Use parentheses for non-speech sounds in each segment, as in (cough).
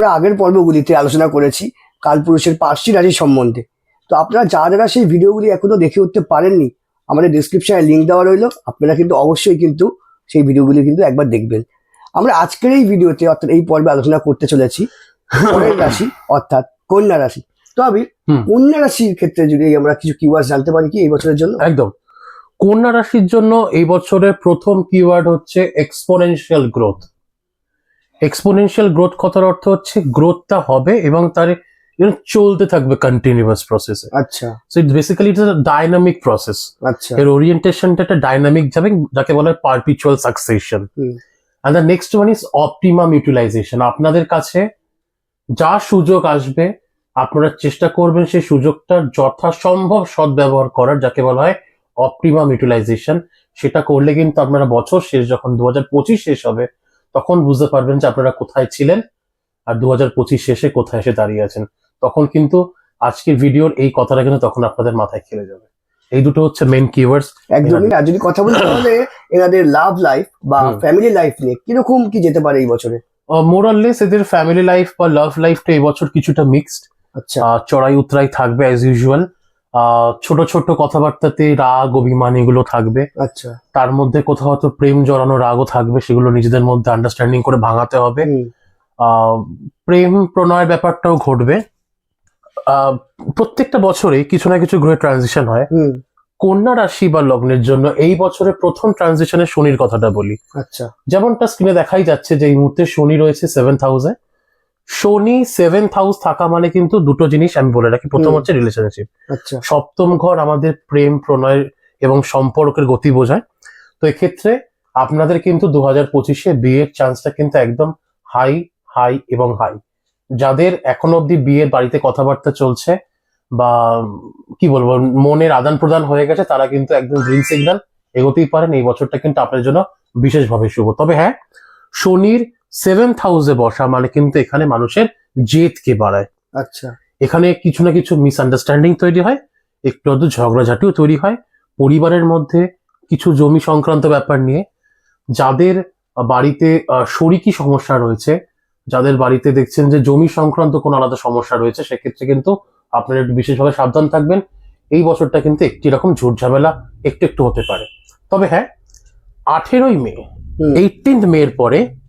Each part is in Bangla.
আমরা আগের পর্বগুলিতে আলোচনা করেছি কালপুরুষের পাঁচটি রাশি সম্বন্ধে। তো আপনারা যারা যারা সেই ভিডিওগুলি এখনও দেখে উঠতে পারেননি আমাদের ডিসক্রিপশনে লিঙ্ক দেওয়া রইল। আপনারা কিন্তু অবশ্যই কিন্তু সেই ভিডিওগুলি কিন্তু একবার দেখবেন। আমরা আজকের এই ভিডিওতে অর্থাৎ এই পর্বে আলোচনা করতে চলেছি পরের রাশি অর্থাৎ কন্যা রাশি। তো আমি হুম। কন্যা রাশির ক্ষেত্রে যদি আমরা কিছু কিওয়ার্ড জানতে পারি কি এই বছরের জন্য? একদম। কন্যা রাশির জন্য এই বছরের প্রথম কিওয়ার্ড হচ্ছে এক্সপোনেনশিয়াল গ্রোথ এক্সপোনেনশিয়াল গ্রোথ কথার অর্থ হচ্ছে গ্রোথটা হবে এবং তার চলতে থাকবে কন্টিনিউয়াস প্রসেসে আচ্ছা। So it's basically it's dynamic process আচ্ছা। এর ওরিয়েন্টেশনটা একটা ডাইনামিক যাবে যাকে বলা হয় perpetual succession. And the next one is optimum utilization আপনাদের কাছে যা সুযোগ আসবে আপনারা চেষ্টা করবেন সেই সুযোগটার যথাসম্ভব সদ্ব্যবহার করার যাকে বলা হয় অপটিমাম ইউটিলাইজেশন সেটা করলে কিন্তু আপনারা বছর শেষ যখন দু হাজার পঁচিশ শেষ হবে তখন বুঝতে পারবেন যে আপনারা কোথায় ছিলেন আর দু হাজার পঁচিশ শেষে কোথায় এসে দাঁড়িয়ে আছেন। তখন কিন্তু আজকের ভিডিওর এই কথাটা কিন্তু তখন আপনাদের মাথায় খেলে যাবে। এই দুটো হচ্ছে মেন কিওয়ার্ডস একদমই আর যদি কথা বলি তাহলে এনাদের লাভ লাইফ বা ফ্যামিলি লাইফ নিয়ে কীরকম কি যেতে পারে এই বছরে? মোরাললেস এদের ফ্যামিলি লাইফ বা লাভ লাইফটা এই বছর কিছুটা মিক্সড আচ্ছা। চড়াই উতরাই থাকবে অ্যাজ ইউজুয়াল ছোট ছোট কথাবার্তাতে রাগ অভিমান এগুলো থাকবে। আচ্ছা। তার মধ্যে কোথাও হয়তো প্রেম জড়ানো রাগও থাকবে সেগুলো নিজেদের মধ্যে আন্ডারস্ট্যান্ডিং করে ভাঙাতে হবে। প্রেম প্রণয়ের ব্যাপারটাও ঘটবে। আহ, প্রত্যেকটা বছরে কিছু না কিছু গ্রহে ট্রানজিশন হয়। কন্যা রাশি বা লগ্নের জন্য এই বছরের প্রথম ট্রানজিশনের শনির কথাটা বলি। আচ্ছা। যেমনটা স্ক্রিনে দেখাই যাচ্ছে যে এই মুহূর্তে শনি রয়েছে সেভেন্থ হাউসে শনি সেভেন্থ হাউস থাকা মানে কিন্তু দুটো জিনিস আমি বলে রাখি। প্রথম হচ্ছে রিলেশনশিপ আচ্ছা। সপ্তম ঘর আমাদের প্রেম প্রণয় এবং সম্পর্কের গতি বোঝায়। তো এক্ষেত্রে আপনাদের কিন্তু দু হাজার পঁচিশে বিয়ের চান্সটা কিন্তু একদম হাই হাই এবং হাই যাদের এখনও অব্দি বিয়ের বাড়িতে কথাবার্তা চলছে বা কি বলব মনের আদান প্রদান হয়ে গেছে তারা কিন্তু একদম গ্রিন সিগন্যাল এগোতেই পারেন। এই বছরটা কিন্তু আপনার জন্য বিশেষভাবে শুভ। তবে হ্যাঁ শনির সেভেন্থ হাউসে বসা মানে কিন্তু এখানে মানুষের জেদকে বাড়ায়। আচ্ছা। এখানে কিছু না কিছু মিসআন্ডারস্ট্যান্ডিং তৈরি হয় একটু আধটু ঝগড়াঝাটিও তৈরি হয়। পরিবারের মধ্যে কিছু জমি সংক্রান্ত ব্যাপার নিয়ে যাদের বাড়িতে শরিকি সমস্যা রয়েছে যাদের বাড়িতে দেখছেন যে জমি সংক্রান্ত কোনো আলাদা সমস্যা রয়েছে সেক্ষেত্রে কিন্তু আপনারা একটু বিশেষভাবে সাবধান থাকবেন। এই বছরটা কিন্তু একটি রকম ঝামেলা একটু একটু হতে পারে। তবে হ্যাঁ আঠেরোই মে এইটিন্থ মের পরে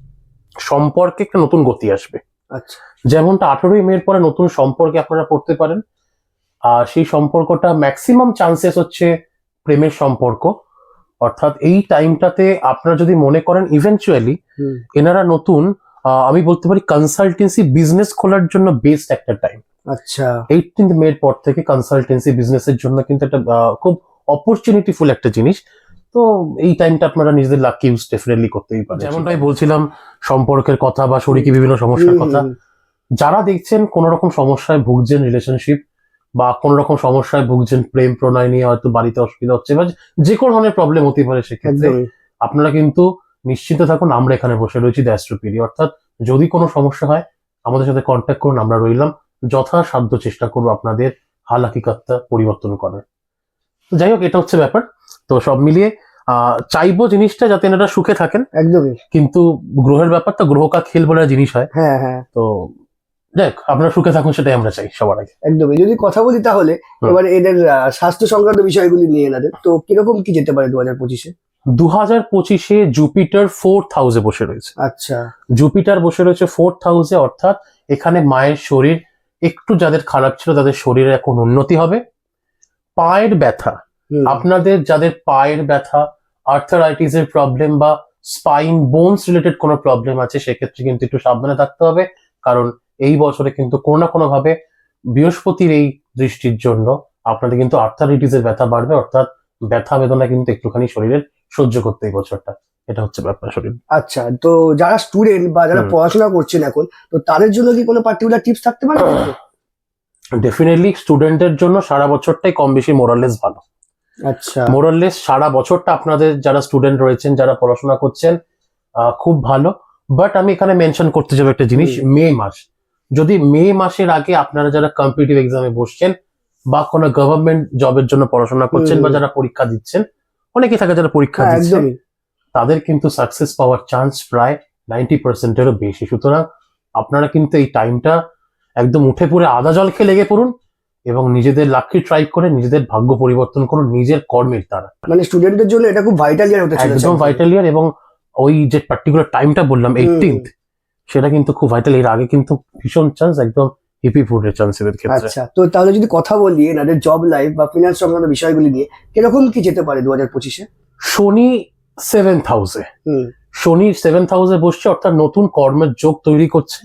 সম্পর্কে একটা নতুন গতি আসবে। আচ্ছা। যেমনটা আঠেরোই মের পরে নতুন সম্পর্কে আপনারা পড়তে পারেন। আর সেই সম্পর্কটা ম্যাক্সিমাম চান্সেস হচ্ছে প্রেমের সম্পর্ক। অর্থাৎ এই টাইমটাতে আপনারা যদি মনে করেন ইভেনচুয়ালি এনারা নতুন আমি বলতে পারি কনসালটেন্সি বিজনেস খোলার জন্য বেস্ট একটা টাইম আচ্ছা। এইটিন্থ মের পর থেকে কনসালটেন্সি বিজনেসের জন্য কিন্তু একটা খুব অপরচুনিটিফুল একটা জিনিস। তো এই টাইমটা আপনারা নিজেদের লাকি ইউজ ডেফিনেটলি করতেই পারেন। যেমনটাই বলছিলাম সম্পর্কের কথা বা শরীরকে বিভিন্ন সমস্যার কথা। যারা দেখছেন কোন রকম সমস্যায় ভুগছেন রিলেশনশিপ বা কোন রকম সমস্যায় ভুগছেন প্রেম প্রণয় নিয়ে হয়তো বাড়িতে অসুবিধা হচ্ছে বা যে কোনো ধরনের প্রবলেম হতে পারে সেক্ষেত্রে আপনারা কিন্তু নিশ্চিন্ত থাকুন আমরা এখানে বসে রয়েছি দ্যাস্ট্রোপিডি অর্থাৎ যদি কোনো সমস্যা হয় আমাদের সাথে কন্ট্যাক্ট করুন আমরা রইলাম। যথাসাধ্য চেষ্টা করব আপনাদের হাল হাকিকতটা পরিবর্তন করার। তো যাই হোক এটা হচ্ছে ব্যাপার। তো সব মিলিয়ে আহ চাইব জিনিসটা যাতে এনারা সুখে থাকেন। একদমই। কিন্তু গ্রহের ব্যাপারটা গ্রহকা খেল বলে জিনিস হয়। হ্যাঁ হ্যাঁ। তো দেখ আপনারা সুখে থাকুন সেটাই আমরা চাই সবার আগে। একদমই। যদি কথা বলি তাহলে। এবার এদের স্বাস্থ্য সংক্রান্ত বিষয়গুলি নিয়ে এনাদের। তো কীরকম কি যেতে পারে দু হাজার পঁচিশে? দু হাজার পঁচিশে জুপিটার ফোর্থ হাউসে বসে রয়েছে। আচ্ছা। জুপিটার বসে রয়েছে ফোর্থ হাউসে অর্থাৎ এখানে মায়ের শরীর একটু যাদের খারাপ ছিল তাদের শরীরে এখন উন্নতি হবে। পায়ের ব্যথা আপনাদের যাদের পায়ের ব্যথা আর্থারাইটিস এর প্রবলেম বা স্পাইন বোনস রিলেটেড কোনো প্রবলেম আছে সেক্ষেত্রে কিন্তু একটু সাবধানে থাকতে হবে। কারণ এই বছরে কিন্তু কোনো না কোনো ভাবে বৃহস্পতির এই দৃষ্টির জন্য আপনাদের কিন্তু আর্থারাইটিস এর ব্যথা বাড়বে অর্থাৎ ব্যথা বেদনা কিন্তু একটুখানি শরীরের সহ্য করতে এই বছরটা। এটা হচ্ছে ব্যাপার। শরীর। আচ্ছা তো যারা স্টুডেন্ট বা যারা পড়াশোনা করছেন এখন তো তাদের জন্য কি কোনো পার্টিকুলার টিপস থাকতে পারে? (coughs) ডেফিনেটলি স্টুডেন্টের জন্য সারা বছরটাই কম বেশি মোরাললেস ভালো। আচ্ছা। মোরাললেস সারা বছরটা আপনাদের যারা স্টুডেন্ট রয়েছেন যারা পড়াশোনা করছেন খুব ভালো। বাট আমি এখানে মেনশন করতে যাব একটা জিনিস মে মাস। যদি মে মাসের আগে আপনারা যারা কম্পিটিভ এক্সামে বসছেন বা কোনো গভর্নমেন্ট জবের জন্য পড়াশোনা করছেন বা যারা পরীক্ষা দিচ্ছেন অনেকে থাকে যারা পরীক্ষা হ্যাঁ দিচ্ছেন তাদের কিন্তু সাকসেস পাওয়ার চান্স প্রায় নাইনটি পার্সেন্টেরও বেশি। সুতরাং আপনারা কিন্তু এই টাইমটা একদম উঠে পড়ে আদা জল খেয়ে লেগে পড়ুন এবং নিজেদের লাকি ট্রাই করে নিজেদের ভাগ্য পরিবর্তন করুন নিজের কর্মের দ্বারা। মানে স্টুডেন্টদের জন্য এটা খুব ভাইটাল ইয়ার হতে চলেছে। একদম ভাইটাল ইয়ার এবং ওই যে পার্টিকুলার টাইমটা বললাম এইটিন্থ সেটা কিন্তু খুব ভাইটাল এর আগে কিন্তু ভীষণ চান্স একদম হিপি ফুডের চান্স এদের ক্ষেত্রে। আচ্ছা তো তাহলে যদি কথা বলি এনাদের জব লাইফ বা ফিনান্স সংক্রান্ত বিষয়গুলি নিয়ে কীরকম কি যেতে পারে দু হাজার পঁচিশে? শনি হাউসে হুম। শনি সেভেন্থ হাউসে বসছে অর্থাৎ নতুন কর্মের যোগ তৈরি করছে।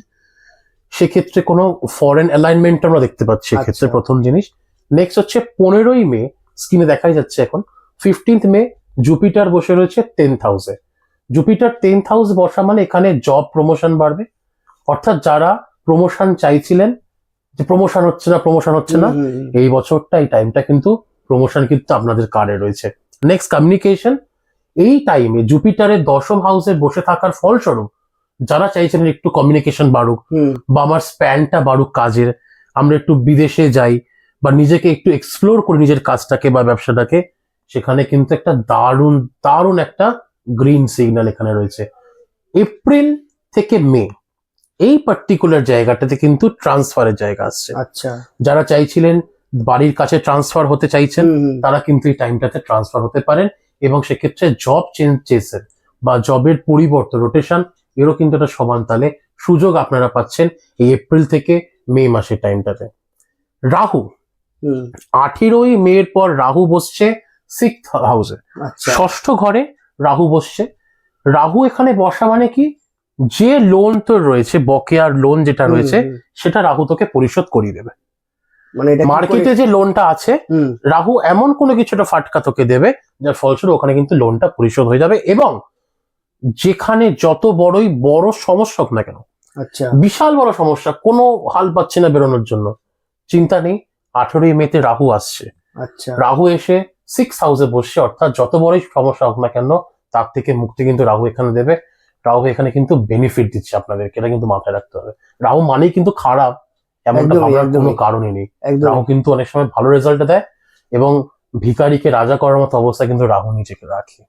সেক্ষেত্রে কোনো ফরেন অ্যালাইনমেন্ট আমরা দেখতে পাচ্ছি এক্ষেত্রে আচ্ছা। প্রথম জিনিস। নেক্সট হচ্ছে পনেরোই মে স্ক্রিনে দেখাই যাচ্ছে এখন। ফিফটিন্থ মে জুপিটার বসে রয়েছে টেন্থ হাউসে জুপিটার টেন্থ হাউস বসা মানে এখানে জব প্রমোশন বাড়বে। অর্থাৎ যারা প্রমোশন চাইছিলেন যে প্রমোশন হচ্ছে না প্রমোশন হচ্ছে না। এই বছরটা এই টাইমটা কিন্তু প্রমোশন কিন্তু আপনাদের কার্ডে রয়েছে। নেক্সট কমিউনিকেশন এই টাইমে জুপিটারের দশম হাউসে বসে থাকার ফলস্বরূপ যারা চাইছেন একটু কমিউনিকেশন বাড়ুক বা আমার স্প্যানটা বাড়ুক কাজের আমরা একটু বিদেশে যাই বা নিজেকে একটু এক্সপ্লোর করি নিজের কাজটাকে বা ব্যবসাটাকে সেখানে কিন্তু একটা দারুণ দারুণ একটা গ্রিন সিগন্যাল এখানে রয়েছে। এপ্রিল থেকে মে এই পার্টিকুলার জায়গাটাতে কিন্তু ট্রান্সফারের জায়গা আসছে। আচ্ছা। যারা চাইছিলেন বাড়ির কাছে ট্রান্সফার হতে চাইছেন। তারা কিন্তু এই টাইমটাতে ট্রান্সফার হতে পারেন এবং সেক্ষেত্রে জব চেঞ্জেসের বা জবের পরিবর্তন রোটেশন এরও কিন্তু একটা সমান তালে সুযোগ আপনারা পাচ্ছেন এই এপ্রিল থেকে মে মাসের টাইমটাতে। রাহু আঠেরোই মের পর রাহু বসছে সিক্স হাউসে আচ্ছা। ষষ্ঠ ঘরে রাহু বসছে। রাহু এখানে বসা মানে কি? যে লোন তোর রয়েছে বকেয়ার লোন যেটা রয়েছে সেটা রাহু তোকে পরিশোধ করিয়ে দেবে। মানে মার্কেটে যে লোনটা আছে রাহু এমন কোনো কিছুটা ফাটকা তোকে দেবে যার ফলস্বরূপ ওখানে কিন্তু লোনটা পরিশোধ হয়ে যাবে এবং যেখানে যত বড়ই বড় সমস্যা হোক না কেন আচ্ছা। বিশাল বড় সমস্যা কোনো হাল পাচ্ছে না বেরোনোর জন্য। চিন্তা নেই আঠেরোই মেতে রাহু আসছে। আচ্ছা। রাহু এসে সিক্স হাউসে বসছে অর্থাৎ যত বড়ই সমস্যা হোক না কেন তার থেকে মুক্তি কিন্তু রাহু এখানে দেবে। রাহু এখানে কিন্তু বেনিফিট দিচ্ছে আপনাদেরকে এটা কিন্তু মাথায় রাখতে হবে। রাহু মানেই কিন্তু খারাপ এমনটা ভাবার কোনো কারণই নেই। রাহু কিন্তু অনেক সময় ভালো রেজাল্ট দেয় এবং ভিখারিকে রাজা করার মতো অবস্থা কিন্তু রাহু নিজেকে রাখে।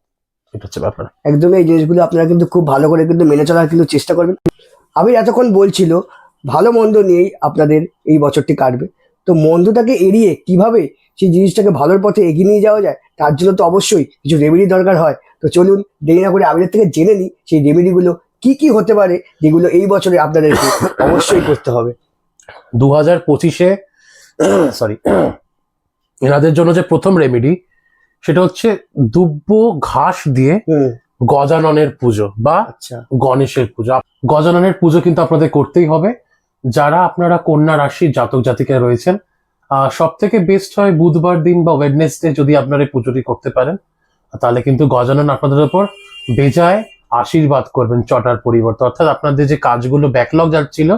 এটা হচ্ছে ব্যাপার। একদমই এই জিনিসগুলো আপনারা কিন্তু খুব ভালো করে কিন্তু মেনে চলার কিন্তু চেষ্টা করবেন। আমি এতক্ষণ বলছিল ভালো মন্দ নিয়েই আপনাদের এই বছরটি কাটবে। তো মন্দটাকে এড়িয়ে কীভাবে সেই জিনিসটাকে ভালোর পথে এগিয়ে নিয়ে যাওয়া যায় তার জন্য তো অবশ্যই কিছু রেমেডি দরকার হয়। তো চলুন দেরি না করে আমাদের থেকে জেনে নিই সেই রেমেডিগুলো কি কি হতে পারে যেগুলো এই বছরে আপনাদেরকে অবশ্যই করতে হবে। দু হাজার পঁচিশে সরি এনাদের জন্য যে প্রথম রেমেডি সেটা হচ্ছে দুব্য ঘাস দিয়ে গজাননের পুজো বা আচ্ছা। গণেশের পুজো। গজাননের পুজো কিন্তু আপনাদের করতেই হবে। যারা আপনারা কন্যা রাশির জাতক জাতিকা রয়েছেন সব থেকে বেস্ট হয় বুধবার দিন বা ওয়েডনেসডে যদি আপনারা এই পুজোটি করতে পারেন তাহলে কিন্তু গজানন আপনাদের উপর বেজায় আশীর্বাদ করবেন চটার পরিবর্তে। অর্থাৎ আপনাদের যে কাজগুলো ব্যাকলগ যাচ্ছিল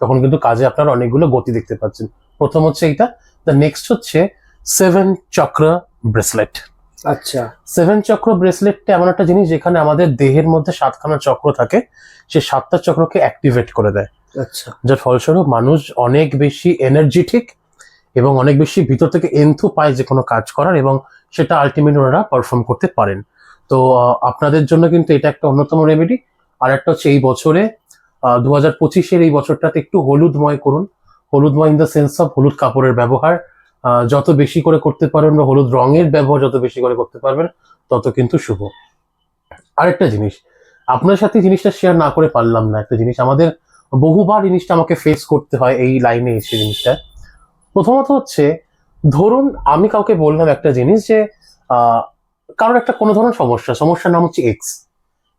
তখন কিন্তু কাজে আপনারা অনেকগুলো গতি দেখতে পাচ্ছেন। প্রথম হচ্ছে এইটা দ্য নেক্সট হচ্ছে সেভেন চক্র ব্রেসলেট আচ্ছা। সেভেন চক্র ব্রেসলেটটা এমন একটা জিনিস যেখানে আমাদের দেহের মধ্যে সাতখানা চক্র থাকে সে সাতটা চক্রকে অ্যাক্টিভেট করে দেয়। আচ্ছা। যার ফলস্বরূপ মানুষ অনেক বেশি এনার্জেটিক এবং অনেক বেশি ভিতর থেকে এন্থু পায় যে কোনো কাজ করার এবং সেটা আলটিমেট ওনারা পারফর্ম করতে পারেন। তো আপনাদের জন্য কিন্তু এটা একটা অন্যতম রেমেডি আর একটা হচ্ছে এই বছরে দু হাজার পঁচিশের এই বছরটাতে একটু হলুদময় করুন। হলুদময় ইন দ্য সেন্স অফ হলুদ কাপড়ের ব্যবহার যত বেশি করে করতে পারবেন বা হলুদ রঙের ব্যবহার যত বেশি করে করতে পারবেন, তত কিন্তু শুভ। আরেকটা জিনিস, আপনার সাথে জিনিসটা শেয়ার না করে পারলাম না। একটা জিনিস, আমাদের বহুবার জিনিসটা আমাকে ফেস করতে হয় এই লাইনে এসে জিনিসটা। প্রথমত হচ্ছে, ধরুন আমি কাউকে বললাম একটা জিনিস যে কারোর একটা কোনো ধরনের সমস্যা, সমস্যার নাম হচ্ছে এক্স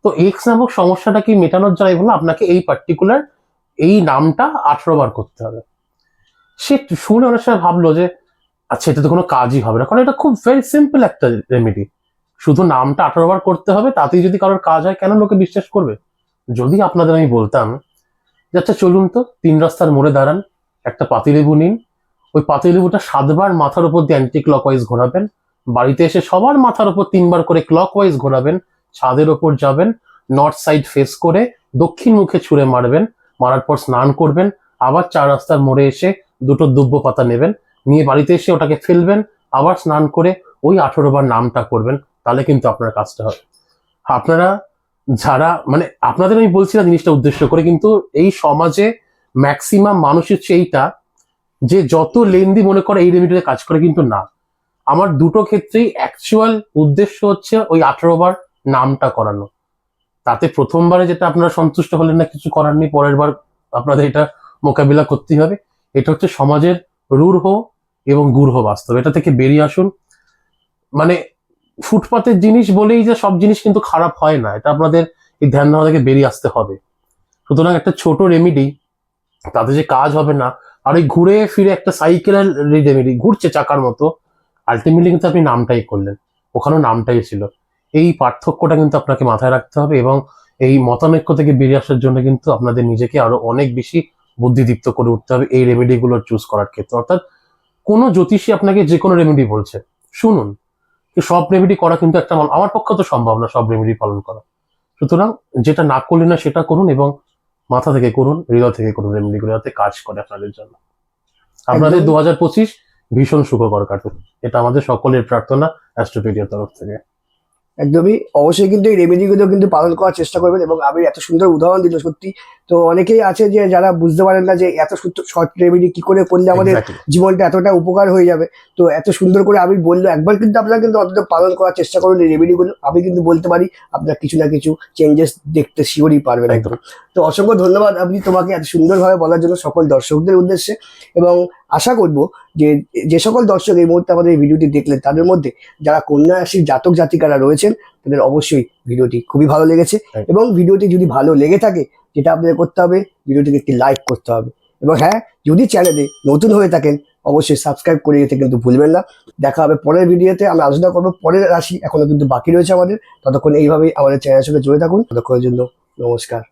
তো এক্স নামক সমস্যাটা কি মেটানোর জন্য বলল আপনাকে এই পার্টিকুলার এই নামটা আঠারো বার করতে হবে। সে শুনে অনেক সময় ভাবলো যে আচ্ছা এটা তো কোনো কাজই হবে না। কারণ এটা খুব ভেরি সিম্পল একটা রেমেডি শুধু নামটা আঠারো বার করতে হবে, তাতেই যদি কারোর কাজ হয়, কেন লোকে বিশ্বাস করবে? যদি আপনাদের আমি বলতাম যে আচ্ছা চলুন তো, তিন রাস্তার মোড়ে দাঁড়ান, একটা পাতিলেবু নিন। ওই পাতিলেবুটা সাতবার মাথার উপর দিয়ে অ্যান্টি ক্লকওয়াইজ ঘোরাবেন। বাড়িতে এসে সবার মাথার উপর তিনবার করে ক্লকওয়াইজ ঘোরাবেন। ছাদের ওপর যাবেন নর্থ সাইড ফেস করে দক্ষিণ মুখে ছুঁড়ে মারবেন। মারার পর স্নান করবেন। আবার চার রাস্তার মোড়ে এসে দুটো দুব্য পাতা নেবেন। নিয়ে বাড়িতে এসে ওটাকে ফেলবেন, আবার স্নান করে ওই আঠেরো বার নামটা করবেন, তাহলে কিন্তু আপনার কাজটা হবে। আপনারা যারা মানে আপনাদের আমি বলছি না জিনিসটা উদ্দেশ্য করে, কিন্তু এই সমাজে ম্যাক্সিমাম মানুষের এইটা, যে যত লেন্দি মনে করে এই রেমিডিতে কাজ করে, কিন্তু না। আমার দুটো ক্ষেত্রেই অ্যাকচুয়াল উদ্দেশ্য হচ্ছে ওই আঠারো বার নামটা করানো। তাতে প্রথমবারে যেটা আপনারা সন্তুষ্ট হলেন না, কিছু করার নেই পরের বার আপনাদের এটা মোকাবিলা করতেই হবে। এটা হচ্ছে সমাজের রূঢ় এবং গূঢ় বাস্তব। এটা থেকে বেরিয়ে আসুন। মানে ফুটপাতের জিনিস বলেই যে সব জিনিস কিন্তু খারাপ হয় না, এটা আপনাদের এই ধ্যান ধারণা থেকে বেরিয়ে আসতে হবে। সুতরাং একটা ছোট রেমিডি তাতে যে কাজ হবে না, আর ওই ঘুরে ফিরে একটা সাইকেলের রেমিডি ঘুরছে চাকার মতো আলটিমেটলি কিন্তু আপনি নামটাই করলেন। ওখানেও নামটাই ছিল। এই পার্থক্যটা কিন্তু আপনাকে মাথায় রাখতে হবে এবং এই মতানৈক্য থেকে বেরিয়ে আসার জন্য কিন্তু আপনাদের নিজেকে আরও অনেক বেশি বুদ্ধিদীপ্ত করে উঠতে হবে এই রেমেডিগুলো চুজ করার ক্ষেত্রে। অর্থাৎ কোনো জ্যোতিষী আপনাকে যে কোনো রেমেডি বলছে শুনুন সব রেমেডি করা কিন্তু একটা আমার পক্ষে তো সম্ভব না সব রেমেডি পালন করা। সুতরাং যেটা না করলে না সেটা করুন এবং মাথা থেকে করুন হৃদয় থেকে করুন রেমেডিগুলো যাতে কাজ করে আপনাদের জন্য। আপনাদের। দু হাজার পঁচিশ ভীষণ সুখকর কাটুক। এটা আমাদের সকলের প্রার্থনা অ্যাস্ট্রোপিডিয়ার তরফ থেকে। একদমই। অবশ্যই কিন্তু এই রেমেডিগুলো কিন্তু পালন করার চেষ্টা করবেন এবং আমি এত সুন্দর উদাহরণ দিল সত্যি। তো অনেকেই আছে যে যারা বুঝতে পারেন না যে এত শর্ট রেমেডি কি করে করলে আমাদের জীবনটা এতটা উপকার হয়ে যাবে। তো এত সুন্দর করে আমি বলল একবার কিন্তু আপনারা কিন্তু অন্তত পালন করার চেষ্টা করুন এই রেমেডিগুলো। আমি কিন্তু বলতে পারি আপনার কিছু না কিছু চেঞ্জেস দেখতে শিওরই পারবেন একদম। তো অসংখ্য ধন্যবাদ আপনি তোমাকে এত সুন্দরভাবে বলার জন্য সকল দর্শকদের উদ্দেশ্যে এবং আশা করব যে যে সকল দর্শক এই মুহূর্তে আমাদের এই ভিডিওটি দেখলেন তাদের মধ্যে যারা কন্যা রাশির জাতক জাতিকারা রয়েছেন তাদের অবশ্যই ভিডিওটি খুবই ভালো লেগেছে এবং ভিডিওটি যদি ভালো লেগে থাকে যেটা আপনাদের করতে হবে ভিডিওটিকে একটি লাইক করতে হবে। এবং হ্যাঁ যদি চ্যানেলে নতুন হয়ে থাকেন অবশ্যই সাবস্ক্রাইব করে যেতে কিন্তু ভুলবেন না। দেখা হবে পরের ভিডিওতে আমরা আলোচনা করব পরের রাশি এখনও কিন্তু বাকি রয়েছে আমাদের। ততক্ষণ এইভাবেই আমাদের চ্যানেলের সঙ্গে জুড়ে থাকুন। ততক্ষণের জন্য নমস্কার।